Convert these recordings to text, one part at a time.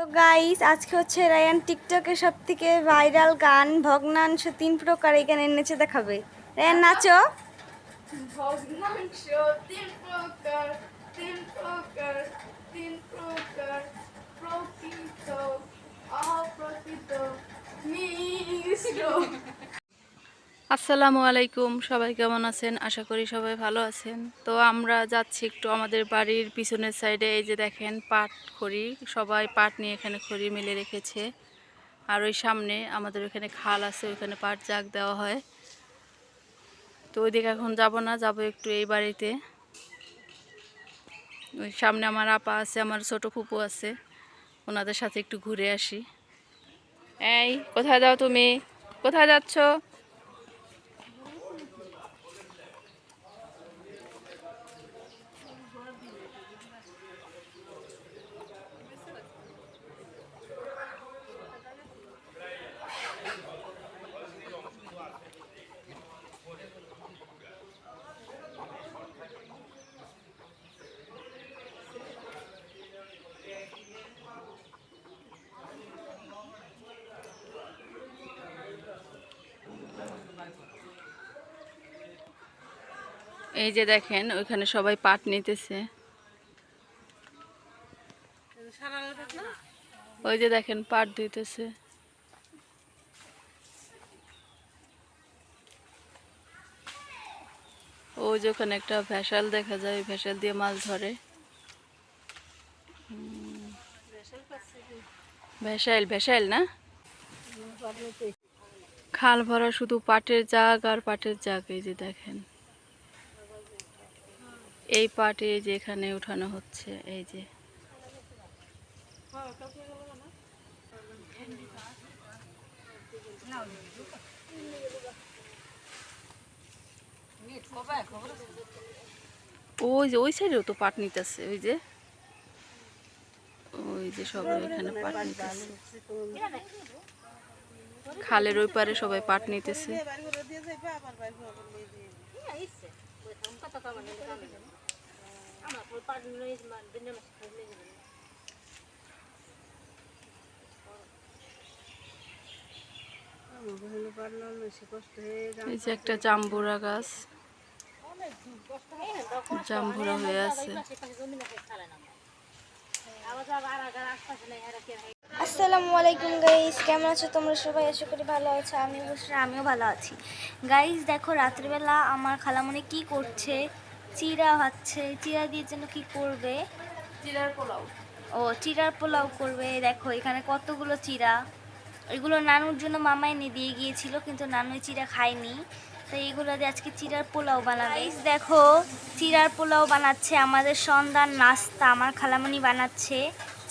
তো গাইস আজকে হচ্ছে রায়ান টিকটকের সব থেকে ভাইরাল গান, ভগ্নাংশ তিন প্রকার গানের নেচে দেখাবে। রায়ান, নাচো। ভগ্নাংশ তিন প্রকার তিন প্রকার তিন প্রকার, প্রকৃত, অপ্রকৃত, মিশ্র। আসসালামু আলাইকুম, সবাই কেমন আছেন? আশা করি সবাই ভালো আছেন। তো আমরা যাচ্ছি একটু আমাদের বাড়ির পিছনের সাইডে এই যে দেখেন পাট খড়ি, সবাই পাট নিয়ে এখানে খড়ি মেলে রেখেছে। আর ওই সামনে আমাদের ওখানে খাল আছে, ওইখানে পাট জাগ দেওয়া হয়। তো ওইদিকে এখন যাব না, যাব একটু এই বাড়িতে। ওই সামনে আমার আপা আছে, আমার ছোট ফুপু আছে। ওনাদের সাথে একটু ঘুরে আসি। এই, কোথায় যাও তুমি? কোথায় যাচ্ছ? এই যে দেখেন, ওইখানে সবাই পাট নিতেছে। ওই যে দেখেন, পাট দিতেছে ওই যে ওখানে একটা ভেসাল দেখা যায় ভেসাল দিয়ে মাছ ধরে। ভেসাইল ভেসাইল না? খাল ভরা শুধু পাটের জাগ আর পাটের জাগ, এই যে দেখেন। এই পাটে যে এখানে উঠানো হচ্ছে, এই যে। ওই যে, ওই সাইডেও তো পাট নিতেছে, ওই যে। ওই যে সবাই এখানে পাট নিতেছে। খালের ওই পারে সবাই পাট নিতেছে। এই যে একটা জাম্বুরা গাছ। জাম্বুরা হয়ে আছে। আসসালামু আলাইকুম গাইস কেমন আছো তোমরা সবাই? আশা করি ভালো আছো আমি অবশ্যই আমিও ভালো আছি। গাইস দেখো, রাত্রিবেলা আমার খালামনে কি করছে? চিরা হচ্ছে চিরা দিয়ে জন্য কি করবে? জিরার পোলাও। ও চিরার পোলাও করবে দেখো এখানে কতগুলো চিরা। এগুলো নানুর জন্য মামা এনে দিয়ে গিয়েছিল কিন্তু নানু চিরা খায়নি। তো এইগুলো দিয়ে আজকে চিরার পোলাও বানাবে। দেখো চিরার পোলাও বানাচ্ছে আমাদের সন্ধ্যার নাস্তা আমার খালামণি বানাচ্ছে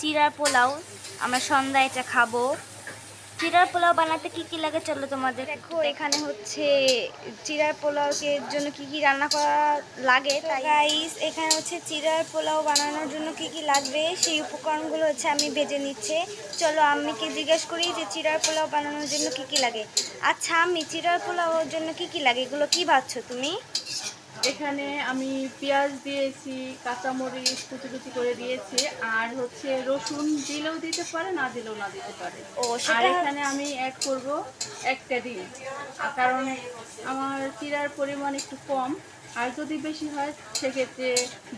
চিরার পোলাও। আমরা সন্ধ্যা এটা খাব। চিরার পোলাও বানাতে কি কি লাগে চলো তোমাদের? দেখো এখানে হচ্ছে চিরার পোলাওয়ের জন্য কি কি রান্না করা লাগে তাই গাইস এখানে হচ্ছে চিরার পোলাও বানানোর জন্য কি কি লাগবে? সেই উপকরণগুলো হচ্ছে আমি ভেজে নিচ্ছে। চলো আম্মিকে জিজ্ঞেস করি যে চিরার পোলাও বানানোর জন্য কি কি লাগে। আচ্ছা আমি চিরার পোলাওর জন্য কি কি লাগে? এগুলো কি ভাবছ তুমি? এখানে আমি পেঁয়াজ দিয়েছি কাঁচামরিচ কুচি কুচি করে দিয়েছি আর হচ্ছে রসুন দিলেও দিতে পারে না দিলেও না দিতে পারে। ও আর এখানে আমি অ্যাড করব একটা ডিম। কারণ আমার চিরার পরিমাণ একটু কম আর যদি বেশি হয় সেক্ষেত্রে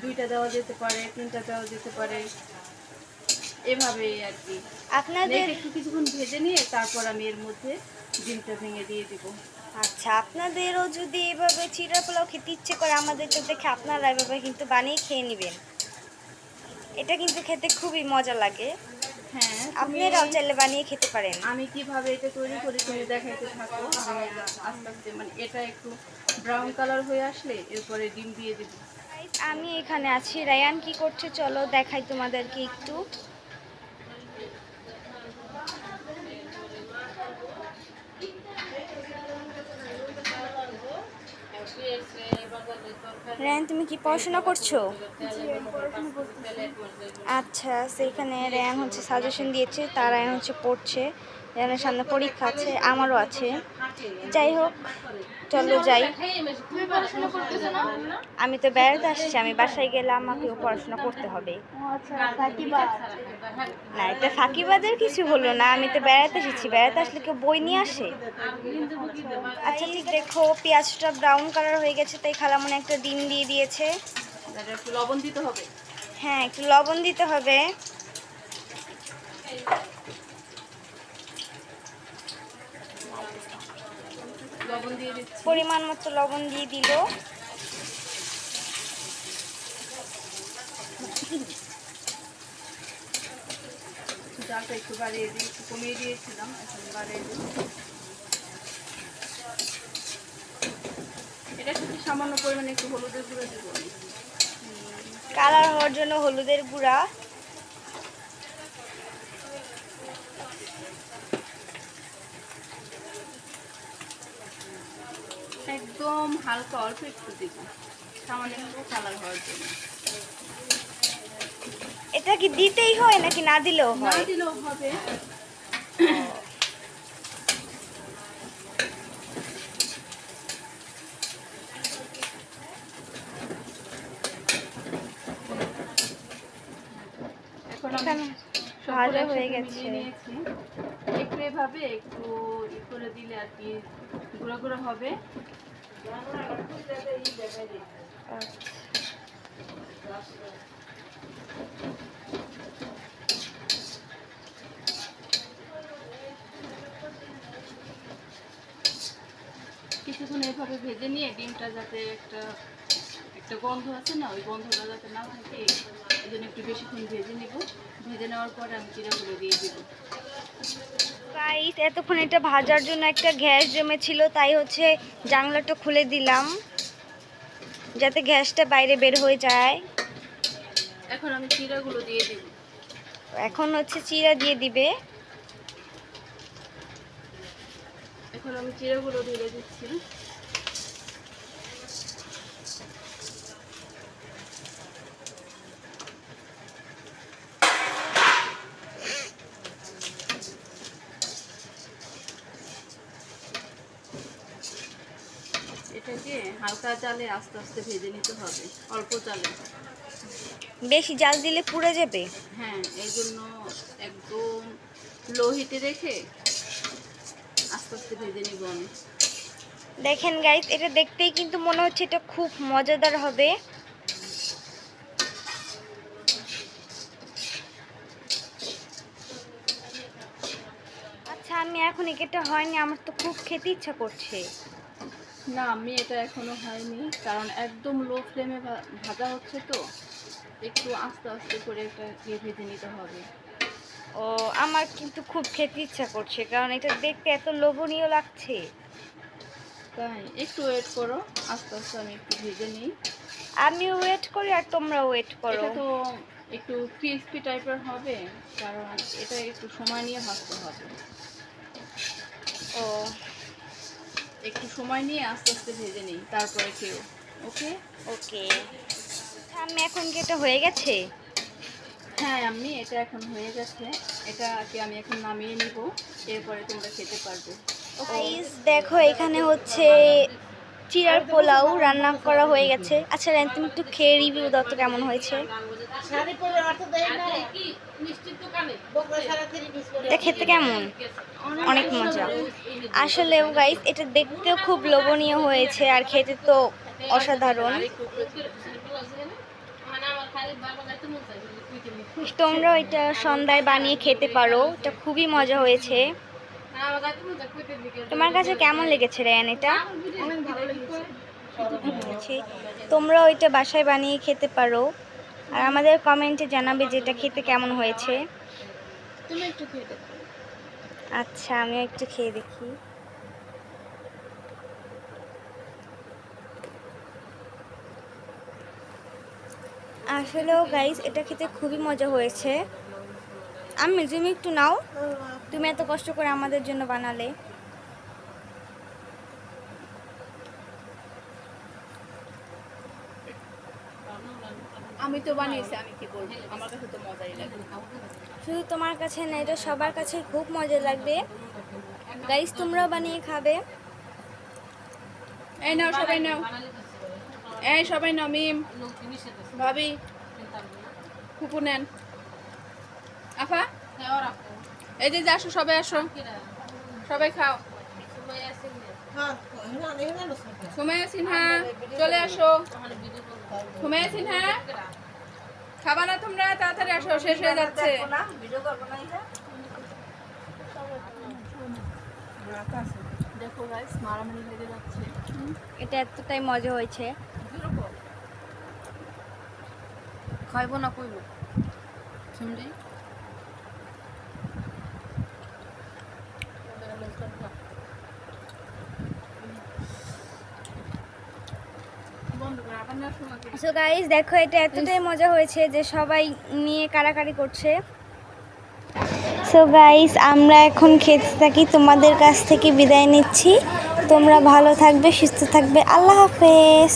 দুইটা দেওয়া যেতে পারে তিনটা দেওয়া যেতে পারে। এভাবেই আর কি। আপনাদের একটু কিছুক্ষণ ভেজে নিয়ে তারপর আমি এর মধ্যে ডিমটা ভেঙে দিয়ে দিব। আচ্ছা আপনাদেরও যদি এভাবে চিড়া পোলাও খেতে ইচ্ছে করে আমাদেরকে দেখে আপনারা এভাবে কিন্তু বানিয়ে খেয়ে নেবেন। এটা কিন্তু খেতে খুবই মজা লাগে। হ্যাঁ আপনারাও চাইলে বানিয়ে খেতে পারেন। আমি কীভাবে এটা তৈরি করি তুমি দেখাইতে থাকো। আস্তে আস্তে মানে এটা একটু ব্রাউন কালার হয়ে আসলে এরপরে ডিম দিয়ে দিব। আমি এখানে আছি। রায়ান কি করছে? চলো দেখাই তোমাদেরকে একটু। রায়ান তুমি কি পড়াশোনা করছ? আচ্ছা সেখানে রায়ান হচ্ছে সাজেশন দিয়েছে তারা হচ্ছে পড়ছে। জানের সামনে পরীক্ষা আছে আমারও আছে। যাই হোক চলো যাই। তুমি পড়াশোনা করতেছো না আমি তো বেড়াতে আসছি আমি বাসায় গেলে আমাকেও পড়াশোনা করতে হবে। আচ্ছা না এটা ফাঁকিবাজের কিছু হলো না আমি তো বেড়াতে এসেছি। বেড়াতে আসলে কেউ বই নিয়ে আসে? আচ্ছা ঠিক দেখো পেঁয়াজটা ব্রাউন কালার হয়ে গেছে তাই খালামনে একটা ডিম দিয়ে দিয়েছে। লবণ দিতে হবে। হ্যাঁ একটু লবণ দিতে হবে লবণ দিয়ে দিচ্ছি পরিমাণ মতো লবণ দিয়ে দিল। জালটা একটু বাড়িয়ে দিই একটু কমিয়ে দিয়েছিলাম এখন বাড়িয়ে দিই। এটা সাথে সামান্য পরিমাণে একটু হলুদের গুঁড়ো দেবো। কালার হওয়ার জন্য হলুদের গুঁড়া। একদম হালকা অল্প একটু দিব। সামান্য একটু কালার হওয়ার জন্য। এটা কি দিতেই হয় নাকি না দিলেও না দিলেও হবে। ভাজা হয়ে গেছে। একটু এভাবে একটু ই করে দিলে আর কি গুঁড়ো গুঁড়ো হবে। কিছুক্ষণ এভাবে ভেজে নিয়ে ডিমটা যাতে একটা একটা গন্ধ আছে না, ওই গন্ধটা যাতে না থাকে এই জন্য একটু বেশিক্ষণ ভেজে নিব। ভেজে নেওয়ার পরে আমি চিরাগুলো দিয়ে দিব। গাইস এতক্ষণ এটা ভাজার জন্য একটা গ্যাস জমেছিল তাই হচ্ছে জানলাটা খুলে দিলাম যাতে গ্যাসটা বাইরে বের হয়ে যায়। এখন আমি চিরাগুলো দিয়ে দিব। এখন হচ্ছে চিরা দিয়ে দিবে। এখন আমি চিরাগুলো ঢেলে দিচ্ছি এটাকে হালকা জালে আস্তে আস্তে ভেজে নিতে হবে অল্প জালে বেশি জাল দিলে পুড়ে যাবে? হ্যাঁ এই জন্য একদম লো হিটে রেখে আস্তে আস্তে ভেজে নিব আমি। দেখেন গাইস এটা দেখতেই কিন্তু মনে হচ্ছে এটা খুব মজাদার হবে। আচ্ছা আমি এখন এটা হয়নি আমার তো খুব খেতে ইচ্ছা করছে। না আমি এটা এখনও হয়নি কারণ একদম লো ফ্লেমে ভাজা হচ্ছে তো একটু আস্তে আস্তে করে এটা দিয়ে ভেজে নিতে হবে। ও আমার কিন্তু খুব খেতে ইচ্ছা করছে কারণ এটা দেখতে এত লোভনীয় লাগছে। তাই একটু ওয়েট করো আস্তে আস্তে আমি একটু ভেজে নিই। আমি ওয়েট করি আর তোমরা ওয়েট করো। এটা তো একটু ক্রিস্পি টাইপের হবে কারণ এটা একটু সময় নিয়ে ভাজতে হবে। ও একটু সময় নিয়ে আস্তে আস্তে ভেজে নিই তারপরে কেউ ওকে? ওকে। আমি এখন কি এটা হয়ে গেছে? হ্যাঁ আমি এটা এখন হয়ে গেছে। এটা কি আমি এখন নামিয়ে নিব এরপরে তোমরা খেতে পারবে। দেখো এখানে হচ্ছে চিরার পোলাও রান্না করা হয়ে গেছে। আচ্ছা রান তুমি একটু খেয়ে রিভিউ দাও তো কেমন হয়েছে। এটা খেতে কেমন? অনেক মজা। আসলেও গাইস এটা দেখতেও খুব লোভনীয় হয়েছে আর খেতে তো অসাধারণ। তোমরাও এটা সন্ধ্যায় বানিয়ে খেতে পারো। এটা খুবই মজা হয়েছে। তোমার কাছে কেমন লেগেছে রেয়ান এটা? হয়েছে। তোমরাও এটা বাসায় বানিয়ে খেতে পারো। আর আমাদের কমেন্টে জানাবে যে এটা খেতে কেমন হয়েছে। আচ্ছা আমিও একটু খেয়ে দেখি। আসলেও গাইস এটা খেতে খুবই মজা হয়েছে। আমি তুমি একটু নাও। তুমি এত কষ্ট করে আমাদের জন্য বানালে। আমি তো বানিয়েছি আমি কি বলব? আমার কাছে তো মজাই লাগে। শুধু তোমার কাছে না এটা সবার কাছে খুব মজা লাগবে। গাইস তোমরাও বানিয়ে খাবে। এই নাও সবাই নাও। এই সবাই নাও মিম ভাবি ফুপু নেন। আফা? এই যে আসো সবাই আসো। সবাই খাও। সুমাইয়া সিনহা চলে আসো। সুমাইয়া সিনহা খাবা না তোমরা তাড়াতাড়ি আসো শেষ হয়ে যাচ্ছে। এটা এতটাই মজা হয়েছে। খাইব না কইব। শুনলি সো গাইস দেখো, এটা এতটাই মজা হয়েছে যে সবাই নিয়ে কারাকারি করছে। সো গাইস আমরা এখন খেতে থাকি, তোমাদের কাছ থেকে বিদায় নিচ্ছি। তোমরা ভালো থাকবে, সুস্থ থাকবে। আল্লাহ হাফেজ।